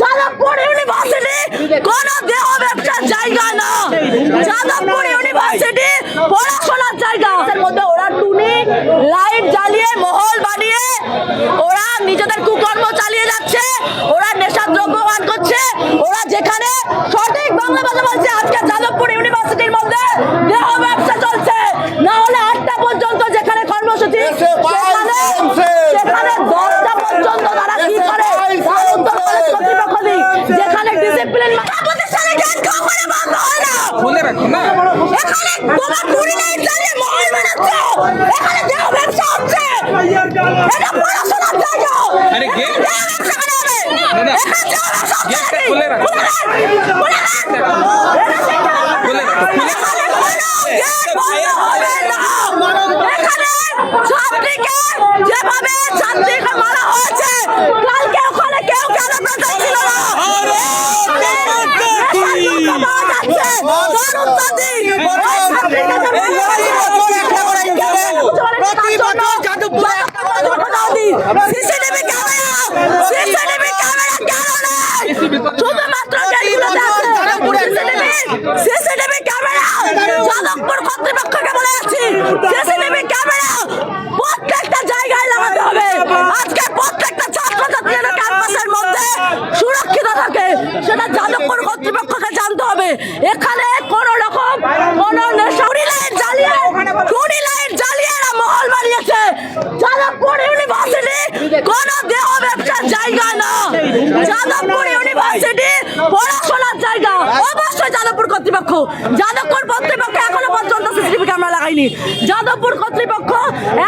Jadavpur university কোন দেহ ব্যবসার জায়গা না। যাদবপুর ইউনিভার্সিটি পড়াশোনার জায়গা। এর মধ্যে ওরা টুনি, লাইট জ্বালিয়ে মহল বানিয়ে ওরা নিজেদের কুকর্ম চালিয়ে যাচ্ছে ওরা নেশা দ্রব্য পান করছে ওরা যেখানে সঠিক বাংলা ভাষা বলছে আজকে যাদবপুর ইউনিভার্সিটির মধ্যে দেহ ব্যবসা চলছে না হলে আটটা পর্যন্ত যেখানে কর্মসূচি সেখানে সেখানে দশটা পর্যন্ত তারা কি করে তার উত্তর কলেজ কর্তৃপক্ষ দিই যেখানে ডিসিপ্লিন প্রতিষ্ঠানে জ্ঞান কখনো বন্ধ হয় না খুলে রাখো না এখানে তোমার কুড়ি লাইট জ্বালিয়ে মহল বানাচ্ছে এখানে দেহ ব্যবসা হচ্ছে। এটা পড়াশোনার জায়গা আরে গেট দেহ ব্যবসা হবে? এখানে দেহ ব্যবসা হচ্ছে গেটটা নাকি? খুলে রাখো। খুলে রাখ, খুলে রাখ। এটা সেটা। খুলে রাখো, খুলে রাখো। এখানে কোনো গেট বন্ধ হবে না। এখানে ছাত্রীকে যেভাবে ছাত্রীকে মারা হয়েছে কালকে ওখানে কেউ কেন প্রচার ছিল না পাওয়া যাচ্ছে তার উত্তর দিন। ওই ছাত্রীকে যে মারা সিসিটিভি ক্যামেরা সিসিটিভি ক্যামেরা কেন শুধুমাত্র আছে কর্তৃপক্ষকে বলে যাচ্ছি সিসিটিভি ক্যামেরা প্রত্যেকটা জায়গায় লাগাতে হবে আজকে প্রত্যেকটা ছাত্রছাত্রী যেন ক্যাম্পাসের মধ্যে সুরক্ষিত থাকে সেটা যাদবপুর কর্তৃপক্ষকে জানতে হবে এখানে কোন রকম কোন নেশা কুড়ি লাইট জ্বালিয়ে কুড়ি লাইট জ্বালিয়ে এরা মহল বানিয়েছে যাদবপুর ইউনিভার্সিটি কোন দেহ ব্যবসার জায়গা না যাদবপুর ইউনিভার্সিটি পড়াশোনার জায়গা। অবশ্যই যাদবপুর কর্তৃপক্ষ। যাদবপুর কর্তৃপক্ষ এখনও পর্যন্ত সিসিটিভি ক্যামেরা লাগাইনি যাদবপুর কর্তৃপক্ষ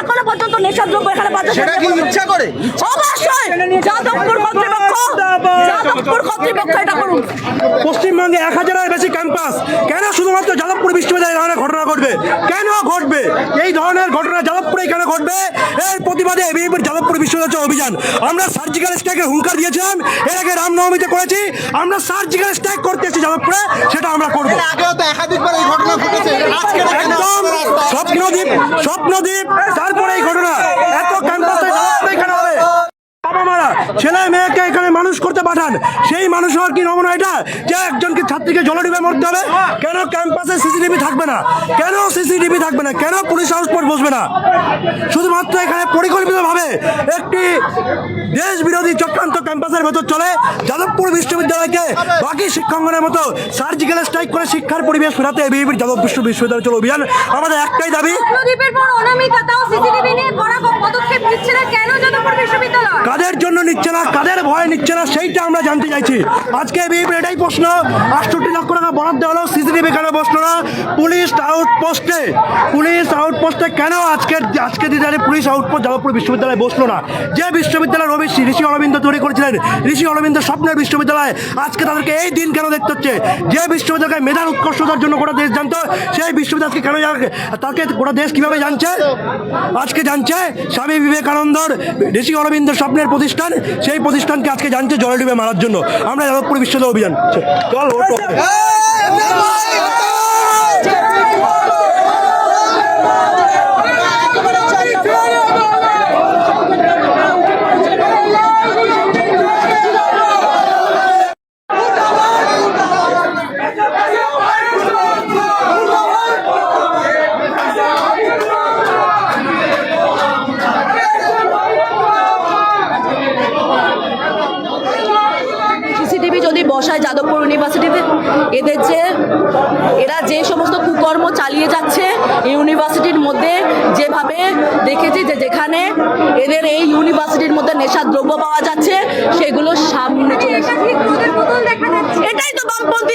এখনও পর্যন্ত নেশাদ্রব্য এখানে বাজার সেটা কি ইচ্ছা করে? অবশ্যই যাদবপুর কর্তৃপক্ষ যাদবপুর কর্তৃপক্ষ এটা করুন পশ্চিমবঙ্গে এক হাজারের বেশি ক্যাম্পাস। কেন শুধুমাত্র যাদবপুর বিশ্ববিদ্যালয়ে এই ধরনের ঘটনা ঘটবে? কেন ঘটবে? এই ধরনের ঘটনা যাদবপুরে কেন ঘটবে? এর প্রতিবাদে এবিপির যাদবপুর বিশ্ববিদ্যালয় অভিযান। আমরা সার্জিক্যাল স্ট্রাইকের হুঙ্কার দিয়েছিলাম এর আগে রামনবমীতে করেছি। আমরা সার্জিক্যাল স্ট্রাইক করতে এসেছি যাদবপুরে সেটা আমরা করব। এর তো একাধিকবার এই ঘটনা ঘটেছে। আজকে একদম? স্বপ্নদ্বীপ স্বপ্নদ্বীপ তারপরে এই ঘটনা। এত ক্যাম্পাসে এখানে হবে বাবা মারা ছেলে মেয়েকে এখানে মানুষ করতে পাঠান। সেই মানুষ হওয়ার কি নমুনা এটা? যে একজনকে ছাত্রীকে জলডিবে মরতে হবে? কেন ক্যাম্পাসে সিসিটিভি থাকবে না? কেন সিসিটিভি থাকবে না? কেন পুলিশ হাউস পোর্ট বসবে না? শুধুমাত্র এখানে পরিকল্পিতভাবে একটি দেশ বিরোধী চক্রান্ত ক্যাম্পাসের ভেতর চলে। যাদবপুর বিশ্ববিদ্যালয়কে বাকি শিক্ষাঙ্গনের মতো সার্জিক্যাল স্ট্রাইক করে শিক্ষার পরিবেশ ফেরাতে এবিপির যাদব বিশ্ব বিশ্ববিদ্যালয় চলো অভিযান। আমাদের একটাই দাবি কাদের জন্য নিচ্ছে না, কাদের ভয় নিচ্ছে না, সেইটা আমরা জানতে চাইছি। আজকে বিএপির এটাই প্রশ্ন, আটষট্টি লক্ষ টাকা বরাদ্দ হলো, সিসিটিভি কেন বসল না, পুলিশ আউটপোস্টে পুলিশ আউটপোস্টে কেন আজকে আজকে দিনে পুলিশ আউটপোস্ট যাদবপুর বিশ্ববিদ্যালয়ে বসল না? যে বিশ্ববিদ্যালয় রবি ঋষি অরবিন্দ তৈরি করেছিলেন, ঋষি অরবিন্দ স্বপ্নের বিশ্ববিদ্যালয়, আজকে তাদেরকে এই দিন কেন দেখতে হচ্ছে? যে বিশ্ববিদ্যালয়কে মেধার উৎকর্ষতার জন্য গোটা দেশ জানতো, সেই বিশ্ববিদ্যালয়কে কেন তাকে গোটা দেশ কীভাবে জানছে? আজকে জানছে, স্বামী বিবেকানন্দর ঋষি অরবিন্দ স্বপ্নের প্রতিষ্ঠান সেই প্রতিষ্ঠানকে আজকে জানছে জলডিবে মারার জন্য আমরা যাদবপুর বিশ্ববিদ্যালয় অভিযান চল ইউনিভার্সিটিতে এদের যে এরা যে সমস্ত কুকর্ম চালিয়ে যাচ্ছে ইউনিভার্সিটির মধ্যে যেভাবে দেখেছি যে যেখানে এদের এই ইউনিভার্সিটির মধ্যে নেশার দ্রব্য পাওয়া যাচ্ছে সেগুলো সামনে চলে এটাই তো বামপন্থী